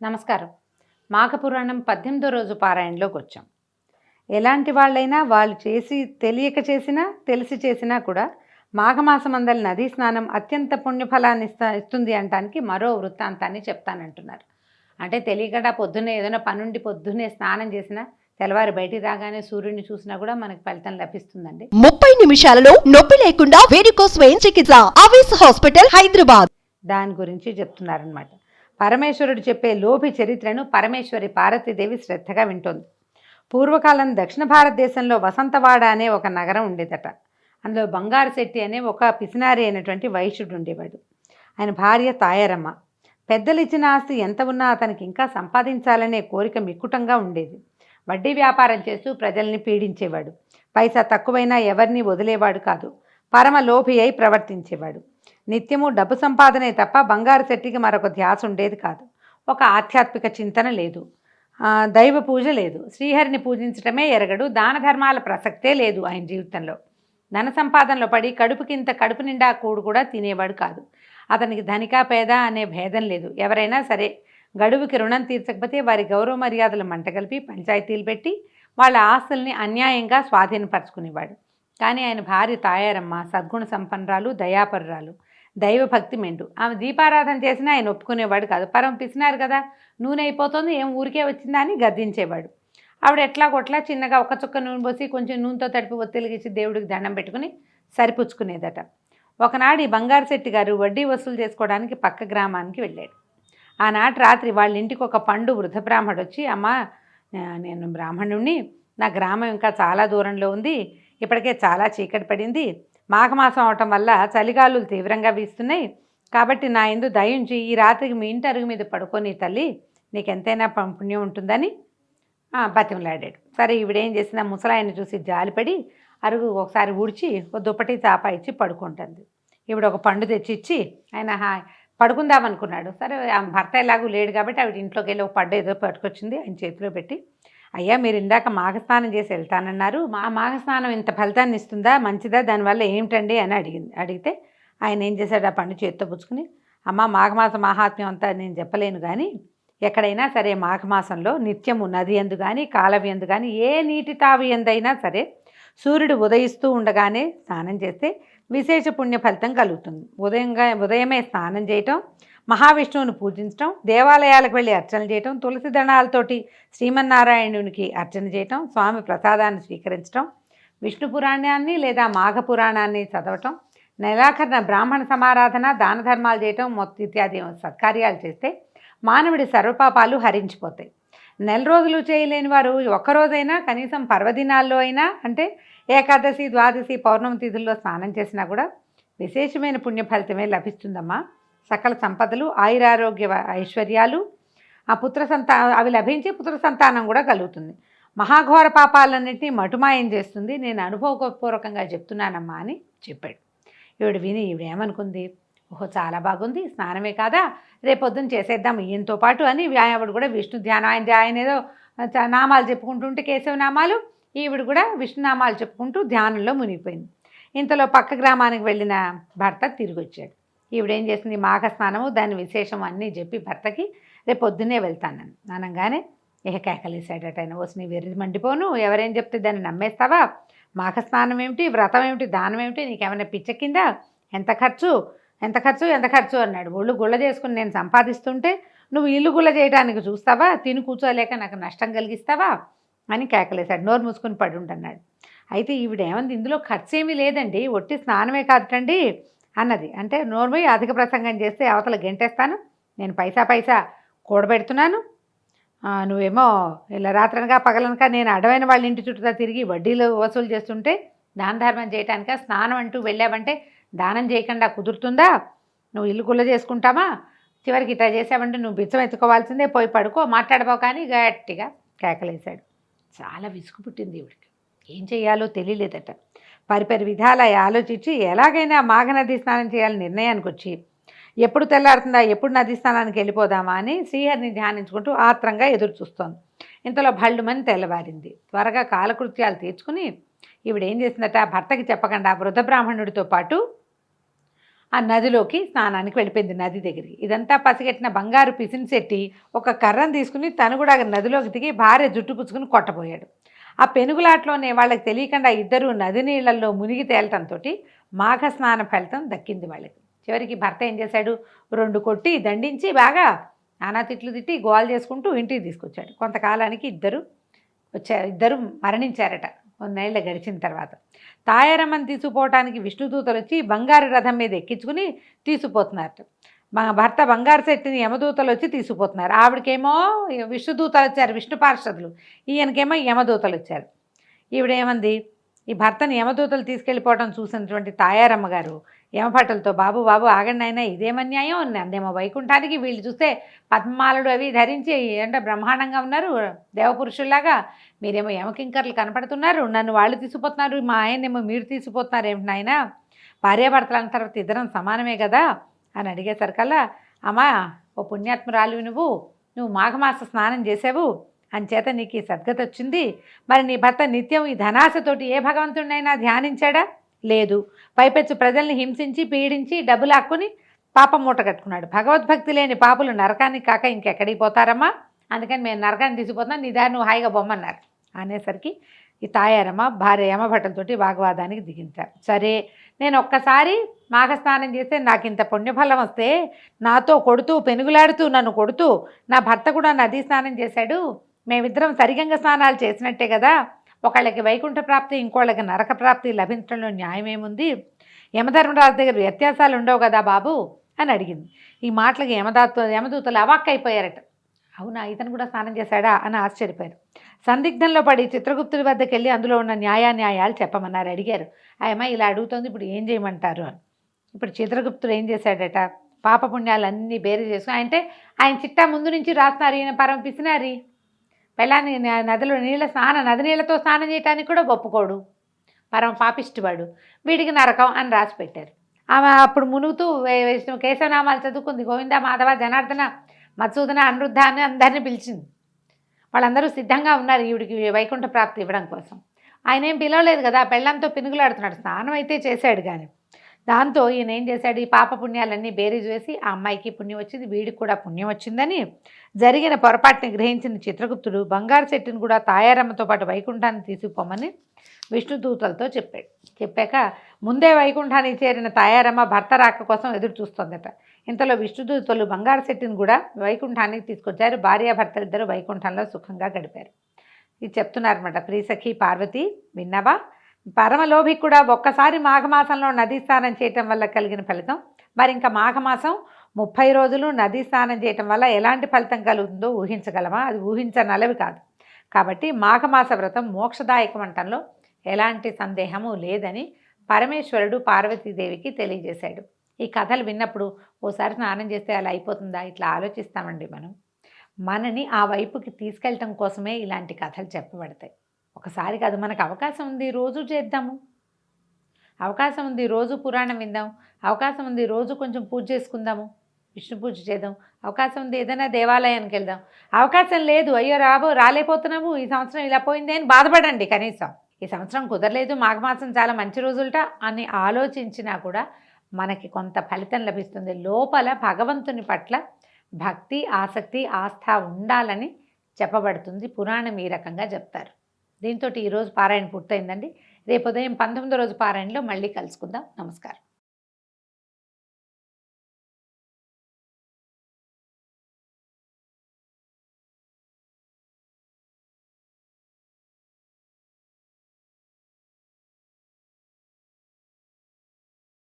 నమస్కారం. మాఘపురాణం పద్దెనిమిదో రోజు పారాయణలోకి వచ్చాం. ఎలాంటి వాళ్ళైనా వాళ్ళు చేసి తెలియక చేసినా తెలిసి చేసినా కూడా మాఘమాసమందలి నదీ స్నానం అత్యంత పుణ్యఫలాన్ని ఇస్తా ఇస్తుంది అనటానికి మరో వృత్తాంతాన్ని చెప్తానంటున్నారు. అంటే తెలియకుండా పొద్దున్నే ఏదైనా పనుండి పొద్దున్నే స్నానం చేసినా తెల్లవారి బయటికి రాగానే సూర్యుడిని చూసినా కూడా మనకి ఫలితం లభిస్తుందండి. ముప్పై నిమిషాలలో నొప్పి లేకుండా వేడికోస్ స్వయం చికిత్స ఆవేశ హాస్పిటల్ హైదరాబాద్. దాని గురించి చెప్తున్నారనమాట పరమేశ్వరుడు చెప్పే లోభి చరిత్రను పరమేశ్వరి పార్వతీదేవి శ్రద్ధగా వింటోంది. పూర్వకాలం దక్షిణ భారతదేశంలో వసంతవాడ అనే ఒక నగరం ఉండేదట. అందులో బంగారు శెట్టి అనే ఒక పిసినారి అయినటువంటి వైశ్యుడు ఉండేవాడు. ఆయన భార్య తాయారమ్మ. పెద్దలు ఇచ్చిన ఆస్తి ఎంత ఉన్నా అతనికి ఇంకా సంపాదించాలనే కోరిక మిక్కుటంగా ఉండేది. వడ్డీ వ్యాపారం చేస్తూ ప్రజల్ని పీడించేవాడు. పైసా తక్కువైనా ఎవరిని వదిలేవాడు కాదు. పరమలోభి అయి ప్రవర్తించేవాడు. నిత్యము డబ్బు సంపాదనే తప్ప బంగారు శెట్టికి మరొక ధ్యాస ఉండేది కాదు. ఒక ఆధ్యాత్మిక చింతన లేదు. దైవ పూజ లేదు. శ్రీహరిని పూజించటమే ఎరగడు. దాన ధర్మాల ప్రసక్తే లేదు ఆయన జీవితంలో. ధన సంపాదనలో పడి కడుపుకింత కడుపు నిండా కూడు కూడా తినేవాడు కాదు. అతనికి ధనిక పేద అనే భేదం లేదు. ఎవరైనా సరే గడువుకి రుణం తీర్చకపోతే వారి గౌరవ మర్యాదలు మంటగలిపి పంచాయతీలు పెట్టి వాళ్ళ ఆస్తుల్ని అన్యాయంగా స్వాధీనపరచుకునేవాడు. కానీ ఆయన భార్య తాయారమ్మ సద్గుణ సంపన్నరాలు దయాపరురాలు. దైవభక్తి మెండు. ఆమె దీపారాధన చేసినా ఆయన ఒప్పుకునేవాడు కాదు. పరం పిసినారు కదా. నూనె అయిపోతుంది ఏం ఊరికే వచ్చిందా అని గద్దించేవాడు. ఆవిడ ఎట్లా కొట్లా చిన్నగా ఒక చుక్క నూనె పోసి కొంచెం నూనెతో తడిపి ఒత్తిలిగిచ్చి దేవుడికి దండం పెట్టుకుని సరిపుచ్చుకునేదట. ఒకనాడు ఈ బంగారు శెట్టి గారు వడ్డీ వసూలు చేసుకోవడానికి పక్క గ్రామానికి వెళ్ళాడు. ఆనాటి రాత్రి వాళ్ళ ఇంటికి ఒక పండు వృద్ధ బ్రాహ్మడు వచ్చి అమ్మ నేను బ్రాహ్మణుణ్ణి. నా గ్రామం ఇంకా చాలా దూరంలో ఉంది. ఇప్పటికే చాలా చీకటి పడింది. మాఘమాసం అవటం వల్ల చలిగాలులు తీవ్రంగా వీస్తున్నాయి. కాబట్టి నా ఎందు దయించి ఈ రాత్రికి మీ ఇంటి అరుగు మీద పడుకొని తల్లి నీకు ఎంతైనా పుణ్యం ఉంటుందని బతిమలాడాడు. సరే ఈవిడేం చేసిన ముసలాయన చూసి జాలిపడి అరుగు ఒకసారి ఊడ్చి ఓ దుప్పటి చాప ఇచ్చి పడుకుంటుంది. ఈవిడ ఒక పండు తెచ్చి ఇచ్చి ఆయన హాయ్ పడుకుందామనుకున్నాడు సరే ఆ భర్త ఎలాగూ లేడు కాబట్టి ఆవిడ ఇంట్లోకి వెళ్ళి ఒక పడ్డ ఏదో పట్టుకొచ్చింది ఆయన చేతిలో పెట్టి అయ్యా మీరు ఇందాక మాఘస్నానం చేసి వెళ్తానన్నారు. మా మాఘస్నానం ఇంత ఫలితాన్ని ఇస్తుందా? మంచిదా? దానివల్ల ఏమిటండి అని అడిగింది. అడిగితే ఆయన ఏం చేశాడు? ఆ పండు చేత్తో పుచ్చుకుని అమ్మ మాఘమాస మహాత్మ్యం అంతా నేను చెప్పలేను కానీ ఎక్కడైనా సరే మాఘమాసంలో నిత్యము నది ఎందు కానీ కాలవి ఎందు కానీ ఏ నీటి తావి ఎందైనా సరే సూర్యుడు ఉదయిస్తూ ఉండగానే స్నానం చేస్తే విశేష పుణ్య ఫలితం కలుగుతుంది. ఉదయంగా ఉదయమే స్నానం చేయటం మహావిష్ణువుని పూజించటం దేవాలయాలకు వెళ్ళి అర్చన చేయటం తులసి దళాలతోటి శ్రీమన్నారాయణునికి అర్చన చేయటం స్వామి ప్రసాదాన్ని స్వీకరించటం విష్ణు పురాణాన్ని లేదా మాఘ పురాణాన్ని చదవటం నెలాఖరున బ్రాహ్మణ సమారాధన దాన ధర్మాలు చేయటం మొత్తం ఇత్యాది సత్కార్యాలు చేస్తే మానవుడి సర్వపాపాలు హరించిపోతాయి. నెల రోజులు చేయలేని వారు ఒక్కరోజైనా కనీసం పర్వదినాల్లో అయినా అంటే ఏకాదశి ద్వాదశి పౌర్ణమి తిథుల్లో స్నానం చేసినా కూడా విశేషమైన పుణ్య ఫలితమే లభిస్తుందమ్మా. సకల సంపదలు ఆయురారోగ్య ఐశ్వర్యాలు ఆ పుత్ర సంతా అవి లభించి పుత్ర సంతానం కూడా కలుగుతుంది. మహాఘోర పాపాలన్నింటినీ మటుమాయం చేస్తుంది. నేను అనుభవపూర్వకంగా చెప్తున్నానమ్మా అని చెప్పాడు. ఈవిడ విని ఈవిడ ఏమనుకుంది? ఓహో చాలా బాగుంది. స్నానమే కాదా? రేపొద్దున చేసేద్దాం ఈయనతో పాటు అని ఆవిడ కూడా విష్ణు ధ్యానం ఆయన ఆయన ఏదో చ- నామాలు చెప్పుకుంటుంటే కేశవ నామాలు ఈవిడ కూడా విష్ణునామాలు చెప్పుకుంటూ ధ్యానంలో మునిగిపోయింది. ఇంతలో పక్క గ్రామానికి వెళ్ళిన భర్త తిరిగి వచ్చాడు ఈవిడేం చేసింది? మాఘ స్నానము దాని విశేషం అన్నీ చెప్పి భర్తకి రేపు పొద్దున్నే వెళ్తానని అనగానే ఇక కేకలేసాడట ఆయన నీ వెర్రి మండిపోను ఎవరేం చెప్తే దాన్ని నమ్మేస్తావా? మాఘ స్నానం ఏమిటి? వ్రతం ఏమిటి? దానం ఏమిటి? నీకేమైనా కింద? ఎంత ఖర్చు? ఎంత ఖర్చు? ఎంత ఖర్చు? అన్నాడు. ఒళ్ళు గుళ్ళ చేసుకుని నేను సంపాదిస్తుంటే నువ్వు ఇల్లు గుళ్ళ చేయడానికి చూస్తావా? తిని కూర్చోలేక నాకు నష్టం కలిగిస్తావా? అని కేకలేశాడు. నోరు మూసుకుని పడి అయితే ఈవిడేమంది ఇందులో ఖర్చు ఏమీ లేదండి. ఒట్టి స్నానమే కాదటండి. అన్నది. అంటే నోర్మై అధిక ప్రసంగం చేస్తే అవతల గెంటేస్తాను. నేను పైసా పైసా కూడబెడుతున్నాను. నువ్వేమో ఇలా రాత్రనగా పగలనగా నేను అడవైన వాళ్ళ ఇంటి చుట్టూ తిరిగి వడ్డీలు వసూలు చేస్తుంటే దాన ధర్మం చేయటానిక? స్నానం అంటూ వెళ్ళావంటే దానం చేయకుండా కుదురుతుందా? నువ్వు ఇల్లు గుల్ల చేసుకుంటామా? చివరికి ఇట్లా చేసావంటే నువ్వు బిచ్చం ఎత్తుకోవాల్సిందే. పోయి పడుకో మాట్లాడబో కానీ గట్టిగా కేకలేశాడు. చాలా విసుగు పుట్టింది ఈవిడికి. ఏం చేయాలో తెలియలేదట. పరిపరి విధాల ఆలోచించి ఎలాగైనా మాఘనది స్నానం చేయాలని నిర్ణయానికి వచ్చి ఎప్పుడు తెల్లారుతుందా ఎప్పుడు నది స్నానానికి వెళ్ళిపోదామా అని శ్రీహరిని ధ్యానించుకుంటూ ఆత్రంగా ఎదురు చూస్తోంది. ఇంతలో భళ్ళుమని తెల్లవారింది. త్వరగా కాలకృత్యాలు తీర్చుకుని ఈవిడ ఏం చేసిందట? భర్తకి చెప్పకుండా వృద్ధ బ్రాహ్మణుడితో పాటు ఆ నదిలోకి స్నానానికి వెళ్ళిపోయింది నది దగ్గరికి. ఇదంతా పసిగట్టిన బంగారు పిసిని శెట్టి ఒక కర్రను తీసుకుని తను కూడా నదిలోకి దిగి భార్య జుట్టు పుచ్చుకుని కొట్టబోయాడు. ఆ పెనుగులాట్లోనే వాళ్ళకి తెలియకుండా ఇద్దరు నది నీళ్ళల్లో మునిగి తేలటంతో మాఘ స్నాన ఫలితం దక్కింది వాళ్ళకి. చివరికి భర్త ఏం చేశాడు? రెండు కొట్టి దండించి బాగా నానా తిట్లు తిట్టి గోల్ చేసుకుంటూ ఇంటికి తీసుకొచ్చాడు. కొంతకాలానికి ఇద్దరు వచ్చారు ఇద్దరు మరణించారట. కొన్నేళ్ళ గడిచిన తర్వాత. తాయారమ్మని తీసుకుపోవటానికి విష్ణుదూతలు వచ్చి బంగారు రథం మీద ఎక్కించుకుని తీసుకుపోతున్నారట. మా భర్త బంగారు శెట్టిని యమదూతలు వచ్చి తీసుకుపోతున్నారు. ఆవిడకేమో విష్ణుదూతలు వచ్చారు విష్ణు పార్షదులు. ఈయనకేమో యమదూతలు వచ్చారు. ఈవిడేమంది? ఈ భర్తని యమదూతలు తీసుకెళ్ళిపోవడం చూసినటువంటి తాయారమ్మ గారు యమపట్టలతో బాబు బాబు ఆగండి అయినా ఇదేమన్యాయం అందేమో వైకుంఠానికి వీళ్ళు చూస్తే పద్మాలుడు అవి ధరించి ఏంటో బ్రహ్మాండంగా ఉన్నారు దేవపురుషుల్లాగా. మీరేమో యమకింకర్లు కనపడుతున్నారు నన్ను వాళ్ళు తీసుకుపోతున్నారు మా ఆయనేమో మీరు తీసుకుపోతున్నారు ఏమిటి నాయన? భార్యాభర్తలు అన్న తర్వాత ఇద్దరం సమానమే కదా? అని అడిగేసరికల్లా అమ్మా ఓ పుణ్యాత్మరాలు నువ్వు నువ్వు మాఘమాస స్నానం చేసావు అంచేత నీకు ఈ సద్గతి వచ్చింది మరి నీ భర్త నిత్యం ఈ ధనాశతోటి ఏ భగవంతుడినైనా ధ్యానించాడా? లేదు. పైపెచ్చు ప్రజల్ని హింసించి పీడించి డబ్బులు హక్కుని పాపం మూట కట్టుకున్నాడు. భగవద్భక్తి లేని పాపులు నరకానికి కాక ఇంకెక్కడికి పోతారమ్మా? అందుకని మేము నరకాన్ని తీసిపోతున్నాం నీ దారి నువ్వు హాయిగా బొమ్మన్నారు. అనేసరికి ఈ తాయారమ్మ భార్య యమభట్టలతోటి వాగ్వాదానికి దిగించారు సరే నేను ఒక్కసారి మాఘస్నానం చేస్తే నాకు ఇంత పుణ్యఫలం వస్తే నాతో కొడుతూ పెనుగులాడుతూ నన్ను కొడుతూ నా భర్త కూడా నదీ స్నానం చేశాడు. మేమిద్దరం సరిగంగ స్నానాలు చేసినట్టే కదా. ఒకళ్ళకి వైకుంఠ ప్రాప్తి ఇంకోళ్ళకి నరక ప్రాప్తి లభించడంలో న్యాయమేముంది? యమధర్మరాజు దగ్గర వ్యత్యాసాలు ఉండవు కదా బాబు? అని అడిగింది. ఈ మాటలకి యమదాత్ యమదూతలు అవాక్కైపోయారట. అవునా ఇతను కూడా స్నానం చేశాడా? అని ఆశ్చర్యపోయారు. సందిగ్ధంలో పడి చిత్రగుప్తుడి వద్దకు వెళ్ళి అందులో ఉన్న న్యాయాన్యాయాలు చెప్పమన్నారు. అడిగారు. ఆయమ్మ ఇలా అడుగుతోంది ఇప్పుడు ఏం చేయమంటారు అని. ఇప్పుడు చిత్రగుప్తుడు ఏం చేశాడట? పాపపుణ్యాలన్నీ బేరు చేసుకుని అంటే ఆయన చిట్టా ముందు నుంచి రాస్తున్నారు ఈయన పరమ పిసినారి. పెళ్ళాన్ని నదిలో నీళ్ళ స్నానం నది నీళ్ళతో స్నానం చేయటానికి కూడా ఒప్పుకోడు పరమ పాపిష్టివాడు వీడికి నరకం అని రాసి పెట్టారు. ఆమె అప్పుడు మునుగుతూ వే- కేశవనామాలు చదువుకుంది. గోవింద మాధవ జనార్దన మత్సూదన అనిరుద్ధ అని అందరినీ పిలిచింది. వాళ్ళందరూ సిద్ధంగా ఉన్నారు ఈవిడికి వైకుంఠ ప్రాప్తి ఇవ్వడం కోసం. ఆయన ఏం పిలవలేదు కదా? పెళ్ళంతో పినుగులాడుతున్నాడు. స్నానం అయితే చేశాడు కానీ దాంతో ఈయన ఏం చేశాడు? ఈ పాప పుణ్యాలన్నీ బేరీజ్ వేసి ఆ అమ్మాయికి పుణ్యం వచ్చింది వీడికి కూడా పుణ్యం వచ్చిందని జరిగిన పొరపాటుని గ్రహించిన చిత్రగుప్తుడు బంగారు చెట్టుని కూడా తాయారమ్మతో పాటు వైకుంఠాన్ని తీసుకుపోమని విష్ణుదూతలతో చెప్పాడు. చెప్పాక ముందే వైకుంఠానికి చేరిన తాయారమ్మ భర్త రాక కోసం ఎదురు చూస్తోందట ఇంతలో విష్ణుదూతలు బంగారు చెట్టుని కూడా వైకుంఠానికి తీసుకొచ్చారు. భార్యాభర్తలు ఇద్దరు వైకుంఠంలో సుఖంగా గడిపారు. ఇది చెప్తున్నారన్నమాట. ప్రీసఖి పార్వతి విన్నావా? పరమలోభి కూడా ఒక్కసారి మాఘమాసంలో నదీ స్నానం చేయటం వల్ల కలిగిన ఫలితం. మరి ఇంకా మాఘమాసం ముప్పై రోజులు నదీ స్నానం చేయటం వల్ల ఎలాంటి ఫలితం కలుగుతుందో ఊహించగలమా? అది ఊహించనలవి కాదు. కాబట్టి మాఘమాస వ్రతం మోక్షదాయకం అంటంలో ఎలాంటి సందేహము లేదని పరమేశ్వరుడు పార్వతీదేవికి తెలియజేశాడు. ఈ కథలు విన్నప్పుడు ఓసారి స్నానం చేస్తే అలా అయిపోతుందా? ఇట్లా ఆలోచిస్తామండి మనం. మనని ఆ వైపుకి తీసుకెళ్ళటం కోసమే ఇలాంటి కథలు చెప్పబడతాయి. ఒకసారి కాదు మనకు అవకాశం ఉంది రోజు చేద్దాము. అవకాశం ఉంది రోజు పురాణం విందాం. అవకాశం ఉంది రోజు కొంచెం పూజ చేసుకుందాము. విష్ణు పూజ చేద్దాం. అవకాశం ఉంది ఏదైనా దేవాలయానికి వెళ్దాం. అవకాశం లేదు అయ్యో రాబో రాలేకపోతున్నాము. ఈ సంవత్సరం ఇలా పోయింది అని బాధపడండి కనీసం. ఈ సంవత్సరం కుదరలేదు మాఘమాసం చాలా మంచి రోజులట అని ఆలోచించినా కూడా మనకి కొంత ఫలితం లభిస్తుంది. లోపల భగవంతుని పట్ల భక్తి ఆసక్తి ఆస్థ ఉండాలని చెప్పబడుతుంది. పురాణం ఈ రకంగా చెప్తారు. దీంతో ఈరోజు పారాయణ పూర్తయిందండి. రేపు ఉదయం పంతొమ్మిదో రోజు పారాయణలో మళ్ళీ కలుసుకుందాం. నమస్కారం.